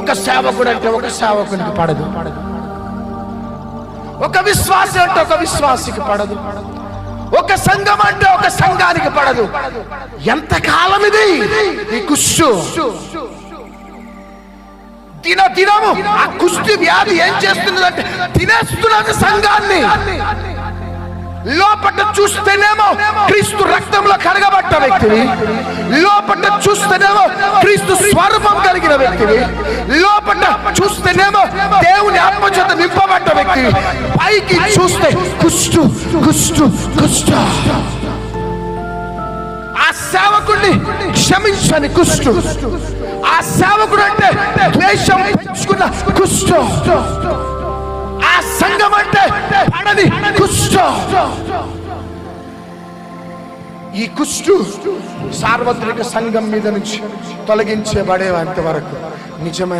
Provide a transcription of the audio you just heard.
ఒక సేవకుడు అంటే ఒక సేవకునికి పడదు. ఒక విశ్వాసం అంటే ఒక విశ్వాసికి పడదు. ఒక సంఘం అంటే ఒక సంఘానికి పడదు. ఎంత కాలం ఇది? ఈ కుష్టు. దిన దినము ఆ కుష్టి వ్యాధి ఏం చేస్తున్నదంటే తినేస్తున్నది సంఘాన్ని. లోపట చూస్తేనేమో క్రీస్తు రక్తంలో కడగబట్ట వ్యక్తిని. లోపట చూస్తేనేమో క్రీస్తు స్వ వ్యక్తివి. లోపల చూస్తేనేమో దేవుని ఆత్మచేత నింపబడ్డ వ్యక్తివి. పైకి చూస్తే కుష్టు కుష్టు కుష్ట. ఆ సేవకుడిని క్షమించని కుష్టు. ఆ సేవకుడు అంటే ద్వేషం పెంచుకున్న కుష్టు. ఆ సంఘం అంటే పడని కుష్టు. ఈ కుష్టు సార్వత్రిక సంఘం మీద నుంచి తొలగించబడేంత వరకు నిజమైన